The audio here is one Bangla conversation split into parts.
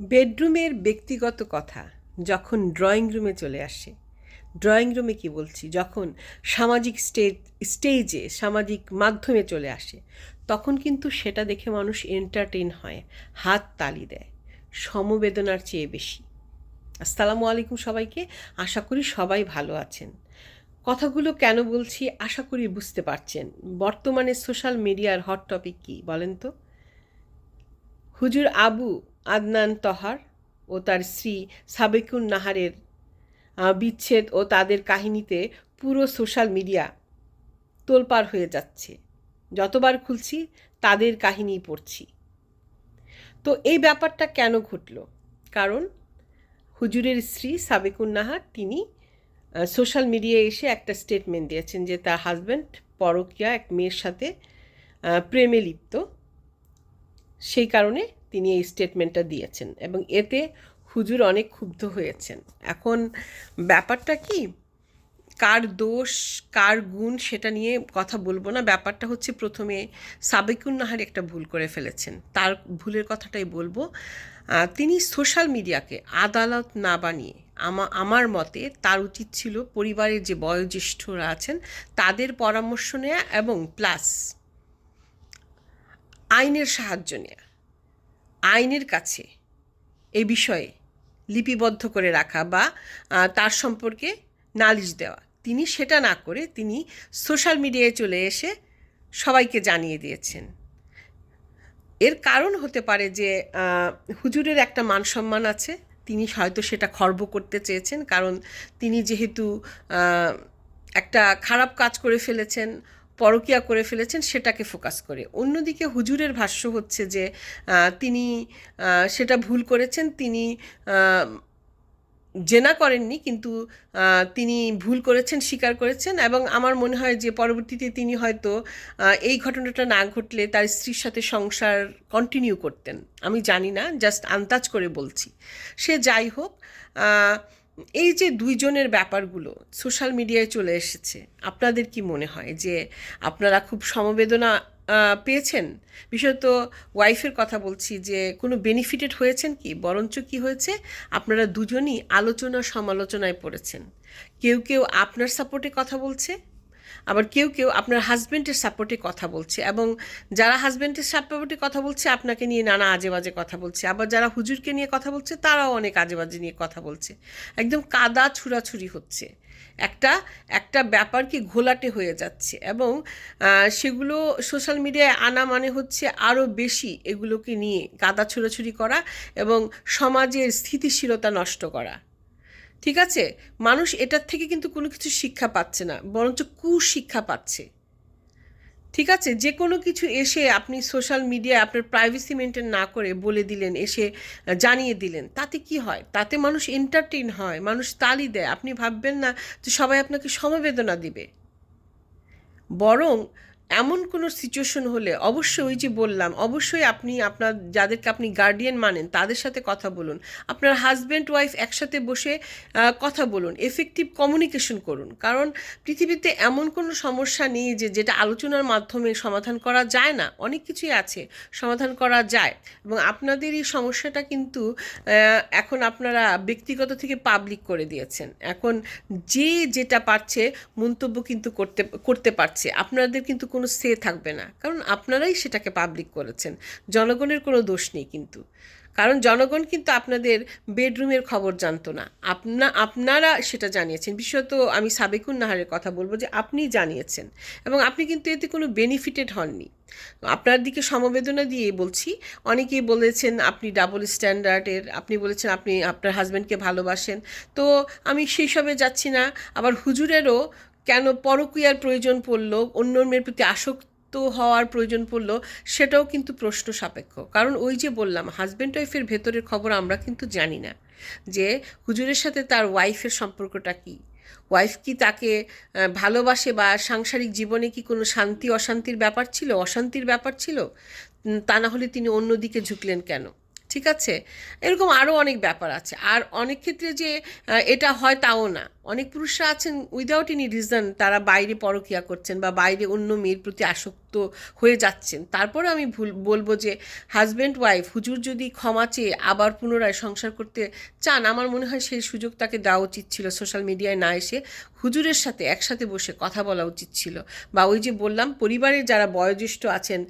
বেডরুমের ব্যক্তিগত কথা যখন ড্রয়িং রুমে চলে আসে। ড্রয়িং রুমে কি বলছি? যখন সামাজিক স্টেজ স্টেজে সামাজিক মাধ্যমে চলে আসে, তখন কিন্তু সেটা দেখে মানুষ এন্টারটেইন হয়, হাত তালি দেয়, সমবেদনার চেয়ে বেশি। আসসালামু আলাইকুম সবাইকে, আশা করি সবাই ভালো আছেন। কথাগুলো কেন বলছি? আশা করি বুঝতে পারছেন। বর্তমানে সোশ্যাল মিডিয়ার হট টপিক কী বলেন তো? হুজুর আবু আদনান তহার ও তার স্ত্রী সাবেকুন নাহারের বিচ্ছেদ ও তাদের কাহিনীতে পুরো সোশ্যাল মিডিয়া তোলপাড় হয়ে যাচ্ছে। যতবার খুলছি, তাদের কাহিনী পড়ছি। তো এই ব্যাপারটা কেন ঘটল? কারণ হুজুরের স্ত্রী সাবেকুন নাহার তিনি সোশ্যাল মিডিয়ায় এসে একটা স্টেটমেন্ট দিয়েছেন যে তার হাজব্যান্ড পরকিয়া এক মেয়ের সাথে প্রেমে লিপ্ত। সেই কারণে তিনি এই স্টেটমেন্টটা দিয়েছেন এবং এতে হুজুর অনেক ক্ষুব্ধ হয়েছেন। এখন ব্যাপারটা কি? কার দোষ, কার গুণ সেটা নিয়ে কথা বলব না। ব্যাপারটা হচ্ছে প্রথমে সাবেকুন নাহার একটা ভুল করে ফেলেছেন। তার ভুলের কথাটাই বলব। তিনি সোশ্যাল মিডিয়াকে আদালত না বানিয়ে আমা, আমার মতে তার উচিত ছিল পরিবারের যে বয়োজ্যেষ্ঠরা আছেন তাদের পরামর্শ নেওয়া এবং প্লাস আইনের সাহায্য নেওয়া আইনের কাছে এ বিষয়ে লিপিবদ্ধ করে রাখা বা তার সম্পর্কে নালিশ দেওয়া। তিনি সেটা না করে তিনি সোশ্যাল মিডিয়ায় চলে এসে সবাইকে জানিয়ে দিয়েছেন। এর কারণ হতে পারে যে হুজুরের একটা মান সম্মান আছে, তিনি হয়তো সেটা খর্ব করতে চেয়েছেন, কারণ তিনি যেহেতু একটা খারাপ কাজ করে ফেলেছেন পরকিয়া করে ফেলেছেন, সেটাকে ফোকাস করে। অন্যদিকে হুজুরের ভাষ্য হচ্ছে যে তিনি সেটা ভুল করেছেন, তিনি জেনা করেননি, কিন্তু তিনি ভুল করেছেন, স্বীকার করেছেন এবং আমার মনে হয় যে পরবর্তীতে তিনি হয়তো এই ঘটনাটা না ঘটলে তার স্ত্রীর সাথে সংসার কন্টিনিউ করতেন। আমি জানি না জাস্ট আন্দাজ করে বলছি। সে যাই হোক এই যে দুইজনের ব্যাপারগুলো সোশ্যাল মিডিয়ায় চলে এসেছে, আপনাদের কি মনে হয় যে আপনারা খুব সমবেদনা পেয়েছেন? বিশেষত ওয়াইফের কথা বলছি যে কোনো বেনিফিটেড হয়েছেন কি? বরঞ্চ কি হয়েছে? আপনারা দুজনই আলোচনা সমালোচনায় পড়েছেন। কেউ কেউ আপনার সাপোর্টে কথা বলছে আবার কেউ কেউ আপনার হাজব্যান্ডের সাপোর্টে কথা বলছে এবং যারা হাজব্যান্ডের সাপোর্টে কথা বলছে আপনাকে নিয়ে নানা আজে বাজে কথা বলছে। আবার যারা হুজুরকে নিয়ে কথা বলছে, তারাও অনেক আজে বাজে নিয়ে কথা বলছে। একদম কাদা ছুরাছুরি হচ্ছে। একটা একটা ব্যাপার কি ঘোলাটে হয়ে যাচ্ছে এবং সেগুলো সোশ্যাল মিডিয়ায় আনা মানে হচ্ছে আরও বেশি এগুলোকে নিয়ে কাদা ছুড়াছুড়ি করা এবং সমাজের স্থিতিশীলতা নষ্ট করা। ঠিক আছে? মানুষ এটার থেকে কিন্তু কোনো কিছু শিক্ষা পাচ্ছে না, বরঞ্চ কুশিক্ষা পাচ্ছে। ঠিক আছে? যে কোনো কিছু এসে আপনি সোশ্যাল মিডিয়ায় আপনার প্রাইভেসি মেনটেন না করে বলে দিলেন, এসে জানিয়ে দিলেন, তাতে কি হয়? তাতে মানুষ এন্টারটেইন হয়, মানুষ তালি দেয়। আপনি ভাববেন না যে সবাই আপনাকে সমবেদনা দিবে। বরং এমন কোনো সিচুয়েশন হলে অবশ্যই ওই যে বললাম, অবশ্যই আপনি আপনার, যাদেরকে আপনি গার্ডিয়ান মানেন, তাদের সাথে কথা বলুন। আপনার হাজব্যান্ড ওয়াইফ একসাথে বসে কথা বলুন এফেক্টিভ কমিউনিকেশন করুন। কারণ পৃথিবীতে এমন কোনো সমস্যা নেই যে, যেটা আলোচনার মাধ্যমে সমাধান করা যায় না। অনেক কিছুই আছে, সমাধান করা যায়। এবং আপনাদের এই সমস্যাটা কিন্তু এখন আপনারা ব্যক্তিগত থেকে পাবলিক করে দিয়েছেন। এখন যে যেটা পারছে, মন্তব্য কিন্তু করতে করতে পারছে। আপনাদের কিন্তু কোনো সে থাকবে না। কারণ আপনারাই সেটাকে পাবলিক করেছেন। জনগণের কোনো দোষ নেই কিন্তু। কারণ জনগণ কিন্তু আপনাদের বেডরুমের খবর জানতো না। আপনা, আপনারা সেটা জানিয়েছেন। বিশেষত আমি সাবেকুন নাহারের কথা বলব যে আপনি জানিয়েছেন। এবং আপনি কিন্তু এতে কোনো বেনিফিটেড হননি। আপনার দিকে সমবেদনা দিয়ে বলছি, অনেকেই বলেছেন আপনি ডাবল স্ট্যান্ডার্ডের আপনি বলেছেন আপনি আপনার হাজব্যান্ডকে ভালোবাসেন। তো আমি সেই সবে যাচ্ছি না। আবার হুজুরেরও কেন পরকীয়ার প্রয়োজন পড়ল অন্য মেয়ের প্রতি আসক্ত হওয়ার প্রয়োজন পড়ল, সেটাও কিন্তু প্রশ্ন সাপেক্ষ। কারণ ওই যে বললাম হাজব্যান্ড ওয়াইফের ভেতরের খবর আমরা কিন্তু জানি না যে হুজুরের সাথে তার ওয়াইফের সম্পর্কটা কী। ওয়াইফ কি তাকে ভালোবাসে বা সাংসারিক জীবনে কি কোনো শান্তি অশান্তির ব্যাপার ছিল, অশান্তির ব্যাপার ছিল? তা না হলে তিনি অন্যদিকে ঝুঁকলেন কেন? ঠিক আছে? এরকম আরও অনেক ব্যাপার আছে। আর অনেক ক্ষেত্রে যে এটা হয় তাও না। অনেক পুরুষরা আছেন উইদাউট এনি রিজন তারা বাইরে পরকিয়া করছেন বা বাইরে অন্য মেয়ের প্রতি আসক্ত হয়ে যাচ্ছেন। তারপরে আমি ভুল, বলব যে হাজব্যান্ড ওয়াইফ হুজুর যদি ক্ষমা চেয়ে আবার পুনরায় সংসার করতে চান, আমার মনে হয় সেই সুযোগ তাকে দেওয়া উচিত ছিল। সোশ্যাল মিডিয়ায় না এসে হুজুরের সাথে একসাথে বসে কথা বলা উচিত ছিল। বা ওই যে বললাম, পরিবারের যারা বয়োজ্যেষ্ঠ আছেন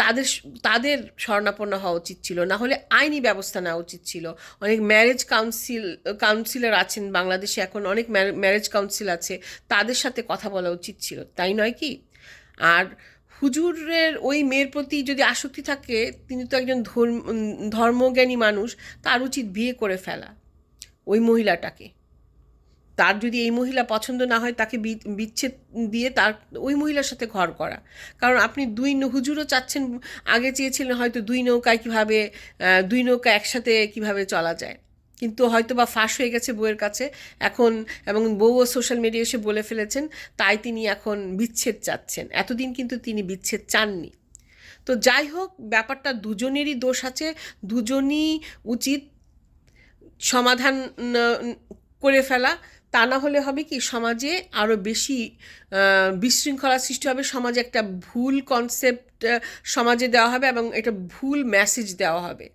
তাদের তাদের শরণাপন্ন হওয়া উচিত ছিল। না হলে আইনি ব্যবস্থা নেওয়া উচিত ছিল। অনেক ম্যারেজ কাউন্সিল কাউন্সিলর আছেন বাংলাদেশে এখন, অনেক ম্যারেজ কাউন্সিল আছে, তাদের সাথে কথা বলা উচিত ছিল, তাই নয় কি? আর হুজুরের ওই মেয়ের প্রতি যদি আসক্তি থাকে, তিনি তো একজন ধর্ম, ধর্মজ্ঞানী মানুষ, তার উচিত বিয়ে করে ফেলা ওই মহিলাটাকে। তার যদি এই মহিলা পছন্দ না হয়, তাকে বিচ্ছেদ দিয়ে তার, ওই মহিলার সাথে ঘর করা। কারণ আপনি দুই হুজুরও চাচ্ছেন, আগে চেয়েছিলেন হয়তো দুই নৌকায় কীভাবে দুই নৌকা একসাথে কীভাবে চলা যায়। কিন্তু হয়তো বা ফাঁস হয়ে গেছে বউয়ের কাছে। এখন এবং বউও সোশ্যাল মিডিয়া এসে বলে ফেলেছেন, তাই তিনি এখন বিচ্ছেদ চাচ্ছেন। এতদিন কিন্তু তিনি বিচ্ছেদ চাননি। তো যাই হোক, ব্যাপারটা দুজনেরই দোষ আছে। দুজনই উচিত সমাধান করে ফেলা। তা না হলে হবে কি, সমাজে আরও বেশি বিশৃঙ্খলা সৃষ্টি হবে। সমাজে একটা ভুল কনসেপ্ট সমাজে দেওয়া হবে এবং এটা ভুল মেসেজ দেওয়া হবে।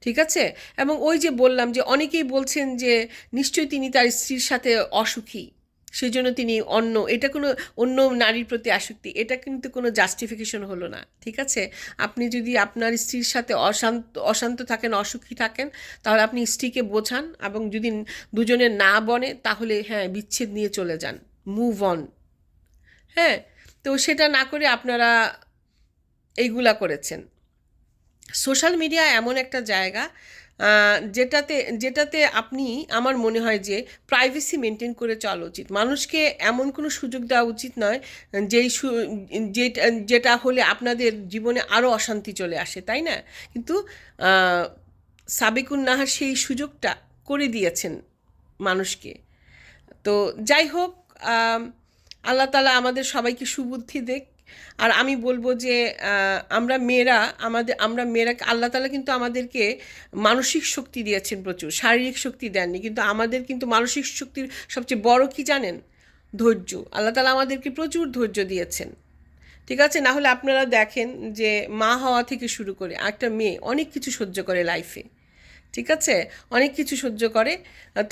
ঠিক আছে? এবং ওই যে বললাম যে অনেকেই বলছেন যে নিশ্চয়ই তিনি তার স্ত্রীর সাথে অসুখী, সেজন্য তিনি অন্য, এটা কোনো অন্য নারীর প্রতি আসক্তি, এটা কিন্তু কোনো জাস্টিফিকেশন হলো না, ঠিক আছে? আপনি যদি আপনার স্ত্রীর সাথে অশান্ত অশান্ত থাকেন, অসুখী থাকেন, তাহলে আপনি স্ত্রীকে বোঝান এবং যদি দুজনে না বনে, তাহলে হ্যাঁ বিচ্ছেদ নিয়ে চলে যান মুভ অন হ্যাঁ? তো সেটা না করে আপনারা এইগুলা করেছেন। সোশ্যাল মিডিয়া এমন একটা জায়গা যেটাতে যেটাতে আপনি, আমার মনে হয় যে প্রাইভেসি মেনটেন করে চলা উচিত। মানুষকে এমন কোনো সুযোগ দেওয়া উচিত নয়, যেই যেটা হলে আপনাদের জীবনে আরও অশান্তি চলে আসে, তাই না? কিন্তু সাবিকুন নাহার সেই সুযোগটা করে দিয়েছেন মানুষকে। তো যাই হোক আল্লাহ তালা আমাদের সবাইকে সুবুদ্ধি দেখ আর আমি বলব যে আমরা মেয়েরা আমাদের, আমরা মেয়েরা, আল্লাহ তালা কিন্তু আমাদেরকে মানসিক শক্তি দিয়েছেন প্রচুর, শারীরিক শক্তি দেননি, কিন্তু আমাদের কিন্তু মানসিক শক্তির সবচেয়ে বড় কি জানেন? ধৈর্য, আল্লাহ তালা আমাদেরকে প্রচুর ধৈর্য দিয়েছেন। ঠিক আছে? না হলে আপনারা দেখেন যে, মা হওয়া থেকে শুরু করে একটা মেয়ে অনেক কিছু সহ্য করে লাইফে। ঠিক আছে? অনেক কিছু সহ্য করে।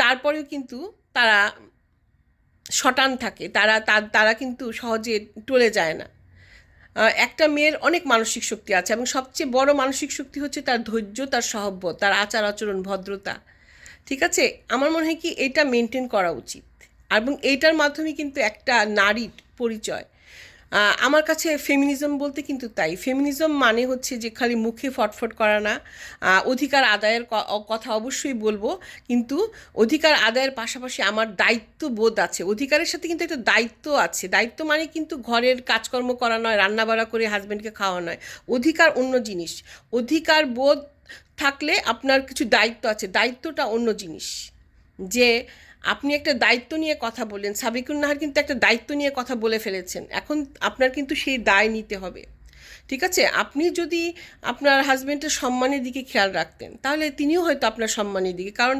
তারপরেও কিন্তু তারা শটান থাকে তারা তারা কিন্তু সহজে টলে যায় না। একটা মেয়ের অনেক মানসিক শক্তি আছে এবং সবচেয়ে বড় মানসিক শক্তি হচ্ছে তার ধৈর্য, তার সহব্য তার আচার আচরণ, ভদ্রতা। ঠিক আছে? আমার মনে হয় কি এটা মেনটেন করা উচিত। এবং এইটার মাধ্যমে কিন্তু একটা নারীর পরিচয় আমার কাছে ফেমিনিজম বলতে কিন্তু তাই। ফেমিনিজম মানে হচ্ছে যে খালি মুখে ফটফট করা না। অধিকার আদায়ের কথা অবশ্যই বলব। কিন্তু অধিকার আদায়ের পাশাপাশি আমার দায়িত্ব বোধ আছে। অধিকারের সাথে কিন্তু একটা দায়িত্ব আছে। দায়িত্ব মানে কিন্তু ঘরের কাজকর্ম করা নয়, রান্নাবাড়া করে হাজব্যান্ডকে খাওয়া নয়। অধিকার অন্য জিনিস। অধিকার বোধ থাকলে আপনার কিছু দায়িত্ব আছে। দায়িত্বটা অন্য জিনিস। যে আপনি একটা দায়িত্ব নিয়ে কথা বললেন, সাবিকুল নাহার কিন্তু একটা দায়িত্ব নিয়ে কথা বলে ফেলেছেন। এখন আপনার কিন্তু সেই দায় নিতে হবে। ঠিক আছে? আপনি যদি আপনার হাজব্যান্ডের সম্মানের দিকে খেয়াল রাখতেন, তাহলে তিনিও হয়তো আপনার সম্মানের দিকে, কারণ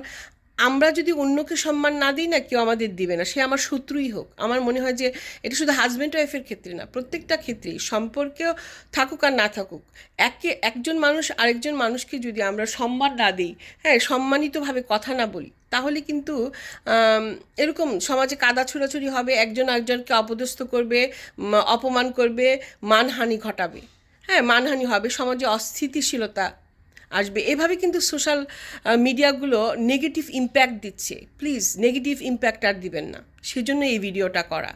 আমরা যদি অন্যকে সম্মান না দিই না, কেউ আমাদের দিবে না। সে আমার শত্রুই হোক। আমার মনে হয় যে এটা শুধু হাজব্যান্ড ওয়াইফের ক্ষেত্রে না, প্রত্যেকটা ক্ষেত্রেই সম্পর্কেও থাকুক আর না থাকুক, একে, একজন মানুষ আরেকজন মানুষকে যদি আমরা সম্মান না দিই হ্যাঁ সম্মানিতভাবে কথা না বলি, তাহলে কিন্তু এরকম সমাজে কাদা ছোড়াছুড়ি হবে, একজন আরেকজনকে অপদস্থ করবে অপমান করবে, মানহানি ঘটাবে। হ্যাঁ মানহানি হবে, সমাজে অস্থিতিশীলতা আসবে। এভাবে কিন্তু সোশ্যাল মিডিয়াগুলো নেগেটিভ ইম্প্যাক্ট দিচ্ছে। প্লিজ নেগেটিভ ইম্প্যাক্ট আর দিবেন না। সেজন্য এই ভিডিওটা করা।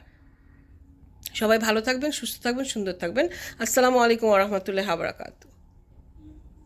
সবাই ভালো থাকবেন, সুস্থ থাকবেন, সুন্দর থাকবেন। আসসালামু আলাইকুম রহমতুল্লাহ বারাকাতু